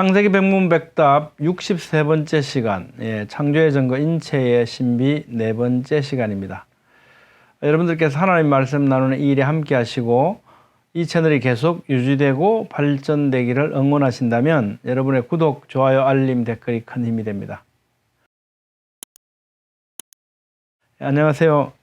창세기 백문백답 63번째 시간, 예, 창조의 증거 인체의 신비 네 번째 시간입니다. 여러분들께서 하나님 말씀 나누는 이 일에 함께 하시고 이 채널이 계속 유지되고 발전되기를 응원하신다면 여러분의 구독, 좋아요, 알림, 댓글이 큰 힘이 됩니다. 예, 안녕하세요.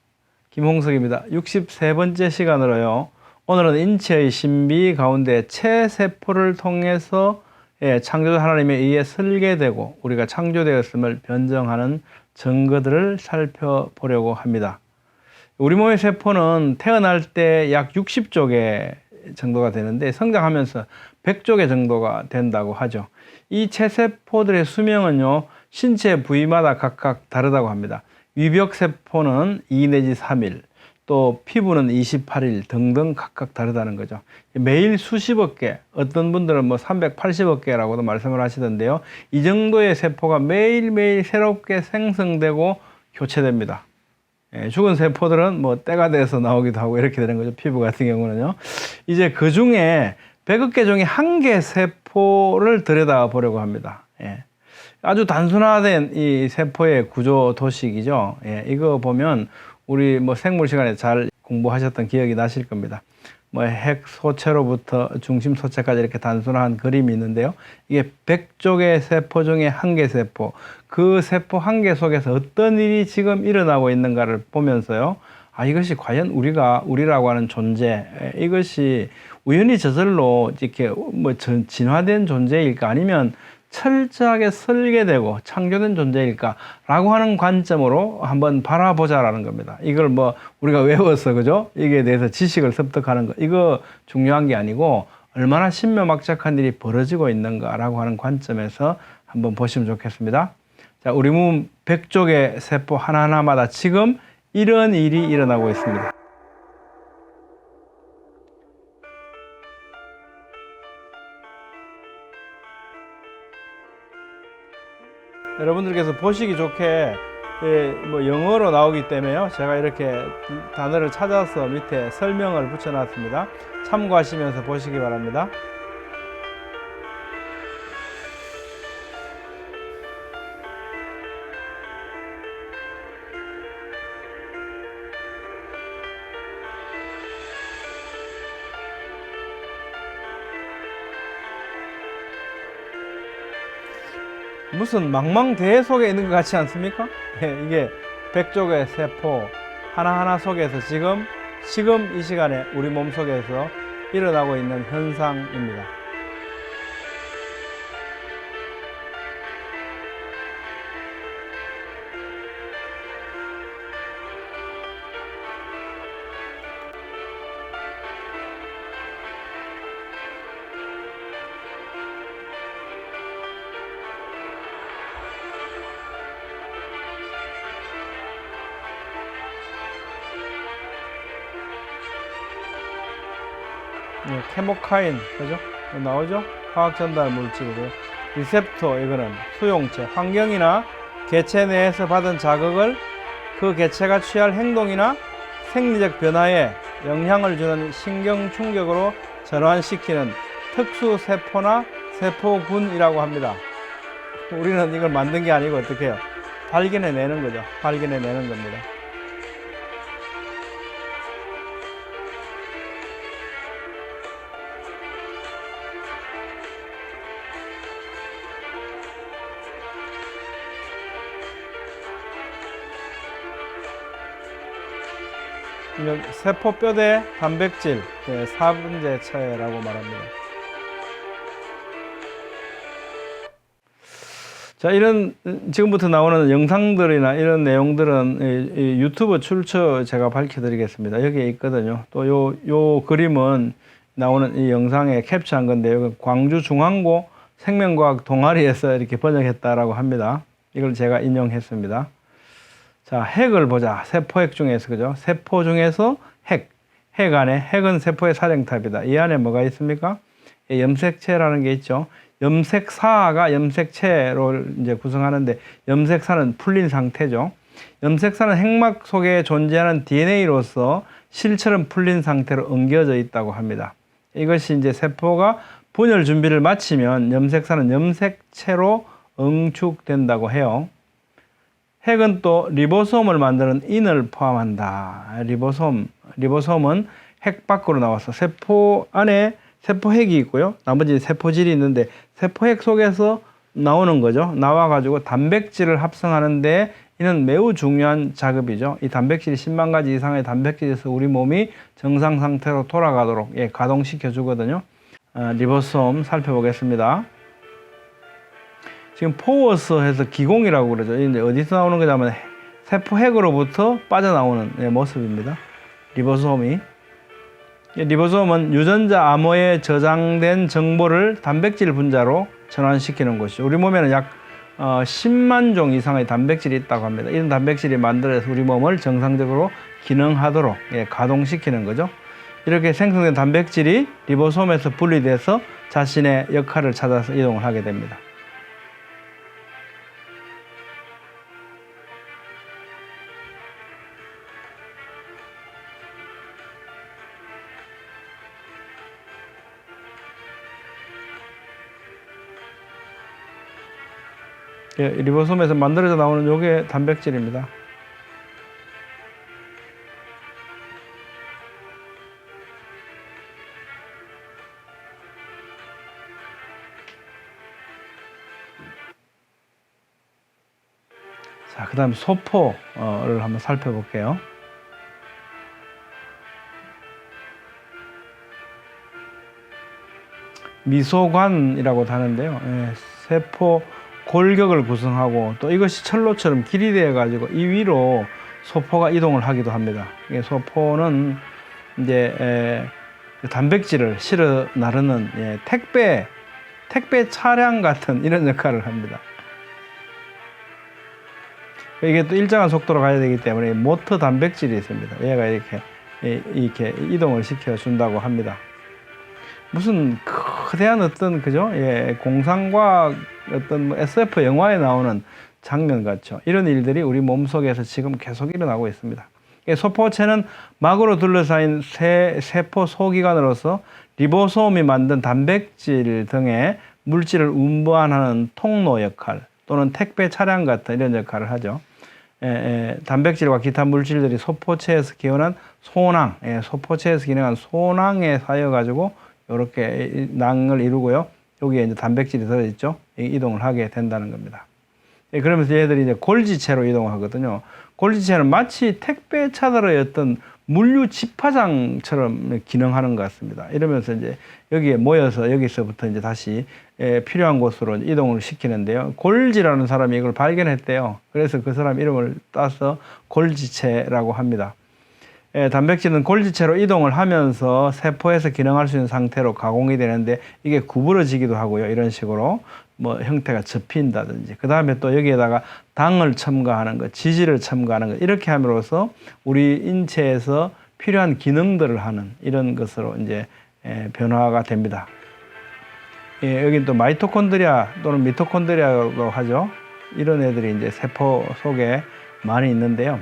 김홍석입니다. 63번째 시간으로요. 오늘은 인체의 신비 가운데 체세포를 통해서 예, 창조주 하나님에 의해 설계되고 우리가 창조되었음을 변정하는 증거들을 살펴보려고 합니다. 우리 몸의 세포는 태어날 때 약 60조 개 정도가 되는데 성장하면서 100조 개 정도가 된다고 하죠. 이 체세포들의 수명은요, 신체 부위마다 각각 다르다고 합니다. 위벽세포는 2 내지 3일, 또 피부는 28일 등등 각각 다르다는 거죠. 매일 수십억 개, 어떤 분들은 뭐 380억 개라고도 말씀을 하시던데요. 이 정도의 세포가 매일매일 새롭게 생성되고 교체됩니다. 예, 죽은 세포들은 뭐 때가 돼서 나오기도 하고 이렇게 되는 거죠. 피부 같은 경우는요. 이제 그 중에 100억 개 중에 한 개 세포를 들여다 보려고 합니다. 예. 아주 단순화된 이 세포의 구조 도식이죠. 예, 이거 보면 우리 뭐 생물 시간에 잘 공부하셨던 기억이 나실 겁니다. 뭐 핵 소체로부터 중심 소체까지 이렇게 단순한 그림이 있는데요. 이게 100조 개 세포 중에 한 개 세포. 그 세포 한 개 속에서 어떤 일이 지금 일어나고 있는가를 보면서요. 아, 이것이 과연 우리가, 우리라고 하는 존재, 이것이 우연히 저절로 이렇게 뭐 진화된 존재일까 아니면 철저하게 설계되고 창조된 존재일까라고 하는 관점으로 한번 바라보자라는 겁니다. 이걸 뭐 우리가 외워서 그죠? 이게 대해서 지식을 습득하는 거 이거 중요한 게 아니고 얼마나 신묘막작한 일이 벌어지고 있는가라고 하는 관점에서 한번 보시면 좋겠습니다. 자, 우리 몸 100쪽의 세포 하나하나마다 지금 이런 일이 일어나고 있습니다. 여러분들께서 보시기 좋게 예, 뭐 영어로 나오기 때문에요. 제가 이렇게 단어를 찾아서 밑에 설명을 붙여놨습니다. 참고하시면서 보시기 바랍니다. 무슨 망망대해 속에 있는 것 같지 않습니까? 예, 이게 백족의 세포 하나하나 속에서 지금 지금 이 시간에 우리 몸 속에서 일어나고 있는 현상입니다. 예, 케모카인 그죠? 나오죠? 화학 전달 물질이고요. 리셉터 이거는 수용체, 환경이나 개체 내에서 받은 자극을 그 개체가 취할 행동이나 생리적 변화에 영향을 주는 신경 충격으로 전환시키는 특수 세포나 세포군이라고 합니다. 우리는 이걸 만든 게 아니고 어떻게 해요? 발견해 내는 거죠. 발견해 내는 겁니다. 이건 세포뼈 대 단백질 네, 4분제 체라고 말합니다. 자, 이런 지금부터 나오는 영상들이나 이런 내용들은 유튜브 출처 제가 밝혀드리겠습니다. 여기에 있거든요. 또 요 요 그림은 나오는 이 영상에 캡처한 건데요. 광주 중앙고 생명과학 동아리에서 이렇게 번역했다라고 합니다. 이걸 제가 인용했습니다. 자, 핵을 보자. 세포핵 중에서, 그죠? 세포 중에서 핵. 핵 안에, 핵은 세포의 사령탑이다. 이 안에 뭐가 있습니까? 염색체라는 게 있죠. 염색사가 염색체로 이제 구성하는데, 염색사는 풀린 상태죠. 염색사는 핵막 속에 존재하는 DNA로서 실처럼 풀린 상태로 엉겨져 있다고 합니다. 이것이 이제 세포가 분열 준비를 마치면 염색사는 염색체로 응축된다고 해요. 핵은 또 리보솜을 만드는 인을 포함한다. 리보솜, 리보솜은 핵 밖으로 나와서 세포 안에 세포핵이 있고요. 나머지 세포질이 있는데 세포핵 속에서 나오는 거죠. 나와가지고 단백질을 합성하는데 이는 매우 중요한 작업이죠. 이 단백질이 10만 가지 이상의 단백질에서 우리 몸이 정상 상태로 돌아가도록 예, 가동시켜 주거든요. 아, 리보솜 살펴보겠습니다. 지금 포워스해서 기공이라고 그러죠. 이제 어디서 나오는 거냐면 세포 핵으로부터 빠져나오는 예, 모습입니다. 리보솜이 이 리보솜은 유전자 암호에 저장된 정보를 단백질 분자로 전환시키는 것이죠. 우리 몸에는 약 어, 10만 종 이상의 단백질이 있다고 합니다. 이런 단백질이 만들어서 우리 몸을 정상적으로 기능하도록 예, 가동시키는 거죠. 이렇게 생성된 단백질이 리보솜에서 분리돼서 자신의 역할을 찾아서 이동을 하게 됩니다. 예, 리보솜에서 만들어져 나오는 요게 단백질입니다. 자, 그 다음 소포를 한번 살펴볼게요. 미소관이라고 하는데요. 예, 세포 골격을 구성하고 또 이것이 철로처럼 길이 되어 가지고 이 위로 소포가 이동을 하기도 합니다. 이 소포는 이제 에, 단백질을 실어 나르는 예, 택배 택배 차량 같은 이런 역할을 합니다. 이게 또 일정한 속도로 가야 되기 때문에 모터 단백질이 있습니다. 얘가 이렇게 이렇게 이동을 시켜 준다고 합니다. 무슨 거대한 어떤 그죠? 예, 공상과학 어떤 뭐 SF 영화에 나오는 장면 같죠. 이런 일들이 우리 몸 속에서 지금 계속 일어나고 있습니다. 소포체는 막으로 둘러싸인 세, 세포 소기관으로서 리보솜이 만든 단백질 등의 물질을 운반하는 통로 역할 또는 택배 차량 같은 이런 역할을 하죠. 에, 에, 단백질과 기타 물질들이 소포체에서 기원한 소낭, 예, 소포체에서 기능한 소낭에 쌓여 가지고 이렇게 낭을 이루고요. 여기에 이제 단백질이 들어있죠. 이동을 하게 된다는 겁니다. 예, 그러면서 얘들이 이제 골지체로 이동하거든요. 골지체는 마치 택배 차들의 어떤 물류 집화장처럼 기능하는 것 같습니다. 이러면서 이제 여기에 모여서 여기서부터 이제 다시 예, 필요한 곳으로 이동을 시키는데요. 골지라는 사람이 이걸 발견했대요. 그래서 그 사람 이름을 따서 골지체라고 합니다. 예, 단백질은 골지체로 이동을 하면서 세포에서 기능할 수 있는 상태로 가공이 되는데 이게 구부러지기도 하고요. 이런 식으로 뭐 형태가 접힌다든지 그 다음에 또 여기에다가 당을 첨가하는 것, 지질을 첨가하는 것 이렇게 함으로써 우리 인체에서 필요한 기능들을 하는 이런 것으로 이제 예, 변화가 됩니다. 예, 여기 또 마이토콘드리아 또는 미토콘드리아라고 하죠. 이런 애들이 이제 세포 속에 많이 있는데요.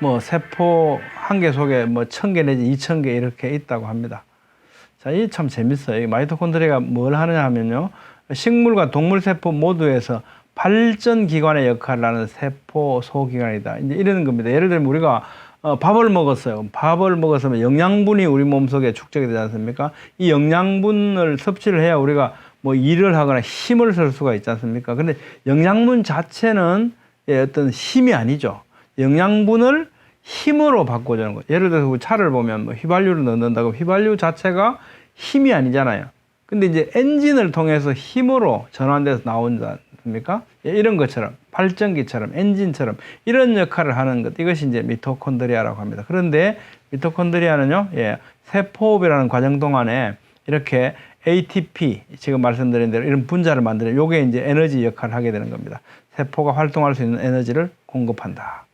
뭐 세포 한 개 속에 뭐 천 개 내지 이천 개 이렇게 있다고 합니다. 자, 이 참 재밌어요. 이 마이토콘드리아가 뭘 하느냐 하면요. 식물과 동물 세포 모두에서 발전 기관의 역할을 하는 세포 소기관이다. 이제 이러는 겁니다. 예를 들면 우리가 어, 밥을 먹었어요. 밥을 먹었으면 영양분이 우리 몸속에 축적이 되지 않습니까? 이 영양분을 섭취를 해야 우리가 뭐 일을 하거나 힘을 쓸 수가 있지 않습니까? 근데 영양분 자체는 예, 어떤 힘이 아니죠. 영양분을 힘으로 바꿔주는 거예요. 예를 들어서 그 차를 보면 뭐 휘발유를 넣는다고 휘발유 자체가 힘이 아니잖아요. 근데 이제 엔진을 통해서 힘으로 전환돼서 나온지 않습니까? 예, 이런 것처럼 발전기처럼 엔진처럼 이런 역할을 하는 것 이것이 이제 미토콘드리아라고 합니다. 그런데 미토콘드리아는요, 예, 세포호흡이라는 과정 동안에 이렇게 ATP 지금 말씀드린 대로 이런 분자를 만드는 요게 이제 에너지 역할을 하게 되는 겁니다. 세포가 활동할 수 있는 에너지를 공급한다.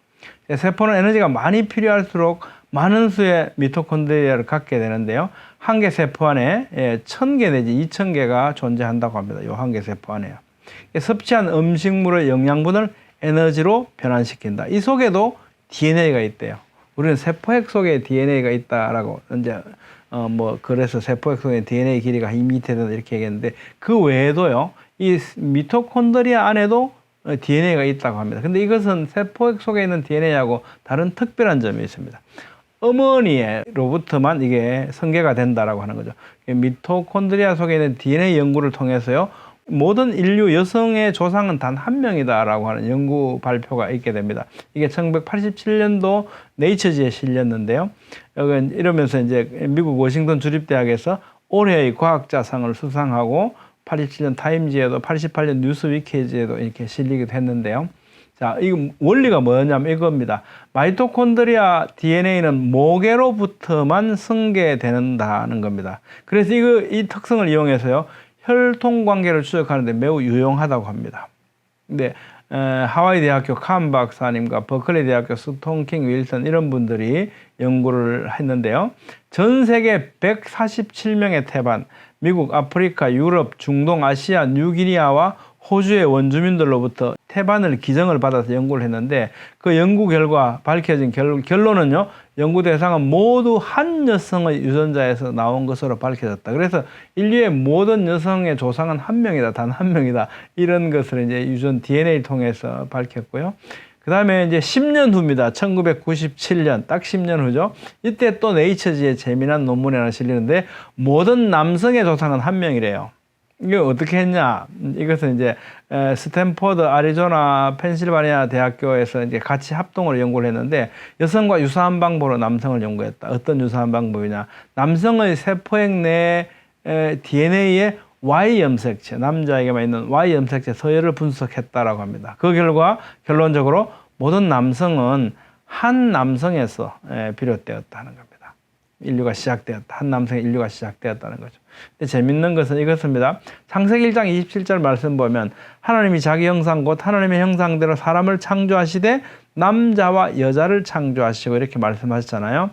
세포는 에너지가 많이 필요할수록 많은 수의 미토콘드리아를 갖게 되는데요. 한 개 세포 안에 예, 천개 내지 이천 개가 존재한다고 합니다. 요 한 개 세포 안에요. 섭취한 음식물의 영양분을 에너지로 변환시킨다. 이 속에도 DNA가 있대요. 우리는 세포핵 속에 DNA가 있다라고 이제 어, 뭐, 그래서 세포 속의 DNA 길이가 2m 된다 이렇게 얘기했는데 그 외에도요, 이 미토콘드리아 안에도 DNA가 있다고 합니다. 근데 이것은 세포 속에 있는 DNA하고 다른 특별한 점이 있습니다. 어머니로부터만 이게 성계가 된다라고 하는 거죠. 미토콘드리아 속에 있는 DNA 연구를 통해서요. 모든 인류 여성의 조상은 단 한 명이다라고 하는 연구 발표가 있게 됩니다. 이게 1987년도 네이처지에 실렸는데요. 이러면서 이제 미국 워싱턴 주립대학에서 올해의 과학자상을 수상하고 87년 타임지에도 88년 뉴스위키지에도 이렇게 실리기도 했는데요. 자, 이 원리가 뭐냐면 이겁니다. 마이토콘드리아 DNA는 모계로부터만 승계된다는 겁니다. 그래서 이거 이 특성을 이용해서요. 혈통 관계를 추적하는데 매우 유용하다고 합니다. 근데 에, 하와이 대학교 칸 박사님과 버클리 대학교 스톤킹 윌슨 이런 분들이 연구를 했는데요. 전 세계 147명의 태반, 미국, 아프리카, 유럽, 중동, 아시아, 뉴기니아와 호주의 원주민들로부터 태반을 기증을 받아서 연구를 했는데 그 연구 결과 밝혀진 결론, 결론은요. 연구 대상은 모두 한 여성의 유전자에서 나온 것으로 밝혀졌다. 그래서 인류의 모든 여성의 조상은 한 명이다. 단 한 명이다. 이런 것을 이제 유전 DNA를 통해서 밝혔고요. 그 다음에 이제 10년 후입니다. 1997년, 딱 10년 후죠. 이때 또 네이처지에 재미난 논문이 하나 실리는데, 모든 남성의 조상은 한 명이래요. 이게 어떻게 했냐? 이것은 이제 스탠퍼드, 아리조나, 펜실바니아 대학교에서 이제 같이 합동으로 연구를 했는데 여성과 유사한 방법으로 남성을 연구했다. 어떤 유사한 방법이냐? 남성의 세포액 내 DNA에 Y 염색체, 남자에게만 있는 Y 염색체 서열을 분석했다라고 합니다. 그 결과 결론적으로 모든 남성은 한 남성에서 비롯되었다는 겁니다. 인류가 시작되었다. 한 남성의 인류가 시작되었다는 거죠. 근데 재밌는 것은 이것입니다. 창세기 1장 27절 말씀 보면 하나님이 자기 형상 곧 하나님의 형상대로 사람을 창조하시되 남자와 여자를 창조하시고 이렇게 말씀하셨잖아요.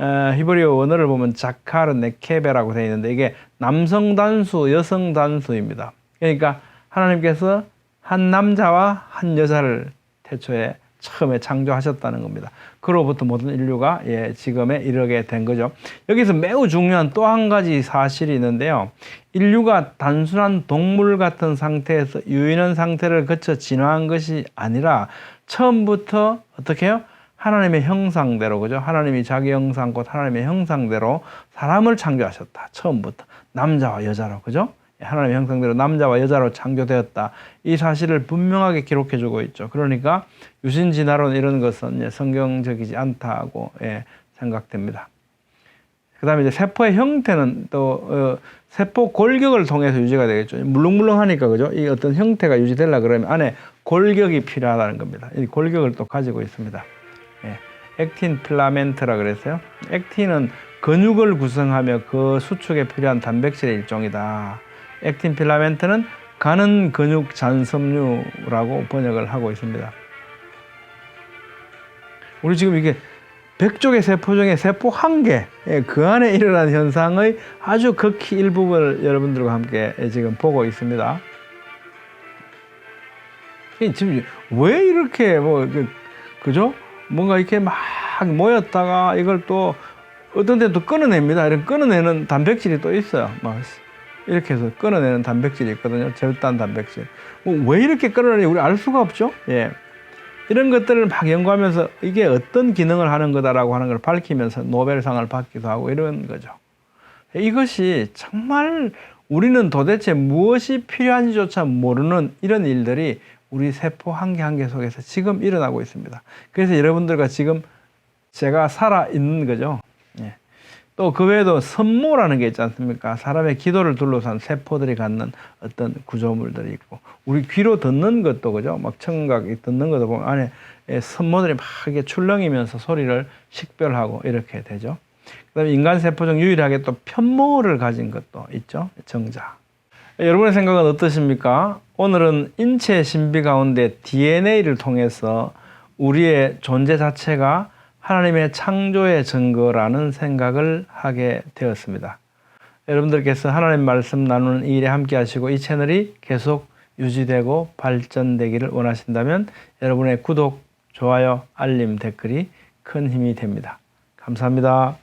에, 히브리어 원어를 보면 자카르 네케베라고 되어 있는데 이게 남성 단수, 여성 단수입니다. 그러니까 하나님께서 한 남자와 한 여자를 태초에 처음에 창조하셨다는 겁니다. 그로부터 모든 인류가 예, 지금에 이르게 된 거죠. 여기서 매우 중요한 또 한 가지 사실이 있는데요. 인류가 단순한 동물 같은 상태에서 유인한 상태를 거쳐 진화한 것이 아니라 처음부터 어떻게 해요? 하나님의 형상대로 그죠? 하나님이 자기 형상 곧 하나님의 형상대로 사람을 창조하셨다. 처음부터 남자와 여자로 그죠? 하나님의 형상대로 남자와 여자로 창조되었다. 이 사실을 분명하게 기록해 주고 있죠. 그러니까 유신 진화론 이런 것은 성경적이지 않다고 예, 생각됩니다. 그 다음에 이제 세포의 형태는 또, 어, 세포 골격을 통해서 유지가 되겠죠. 물렁물렁하니까, 그죠? 이 어떤 형태가 유지되려 그러면 안에 골격이 필요하다는 겁니다. 이 골격을 또 가지고 있습니다. 예. 액틴 필라멘트라 그랬어요. 액틴은 근육을 구성하며 그 수축에 필요한 단백질의 일종이다. 액틴 필라멘트는 가는 근육 잔섬유라고 번역을 하고 있습니다. 우리 지금 이게 100쪽의 세포 중에 세포 한 개, 예, 그 안에 일어난 현상의 아주 극히 일부분을 여러분들과 함께 지금 보고 있습니다. 지금 왜 이렇게 뭐, 그, 그죠? 뭔가 이렇게 막 모였다가 이걸 또 어떤 데 또 끊어냅니다. 이런 끊어내는 단백질이 또 있어요. 막 이렇게 해서 끊어내는 단백질이 있거든요. 절단 단백질. 뭐 왜 이렇게 끊어내는지 우리 알 수가 없죠. 예. 이런 것들을 막 연구하면서 이게 어떤 기능을 하는 거다라고 하는 걸 밝히면서 노벨상을 받기도 하고 이런 거죠. 이것이 정말 우리는 도대체 무엇이 필요한지조차 모르는 이런 일들이 우리 세포 한 개 한 개 속에서 지금 일어나고 있습니다. 그래서 여러분들과 지금 제가 살아 있는 거죠. 예. 또그 외에도 선모라는 게 있지 않습니까? 사람의 기도를 둘러싼 세포들이 갖는 어떤 구조물들이 있고, 우리 귀로 듣는 것도 그죠? 막 청각이 듣는 것도 보면 안에 선모들이 막 이렇게 출렁이면서 소리를 식별하고 이렇게 되죠. 그 다음에 인간 세포 중 유일하게 또 편모를 가진 것도 있죠. 정자. 여러분의 생각은 어떠십니까? 오늘은 인체 신비 가운데 DNA를 통해서 우리의 존재 자체가 하나님의 창조의 증거라는 생각을 하게 되었습니다. 여러분들께서 하나님 말씀 나누는 이 일에 함께 하시고 이 채널이 계속 유지되고 발전되기를 원하신다면 여러분의 구독, 좋아요, 알림, 댓글이 큰 힘이 됩니다. 감사합니다.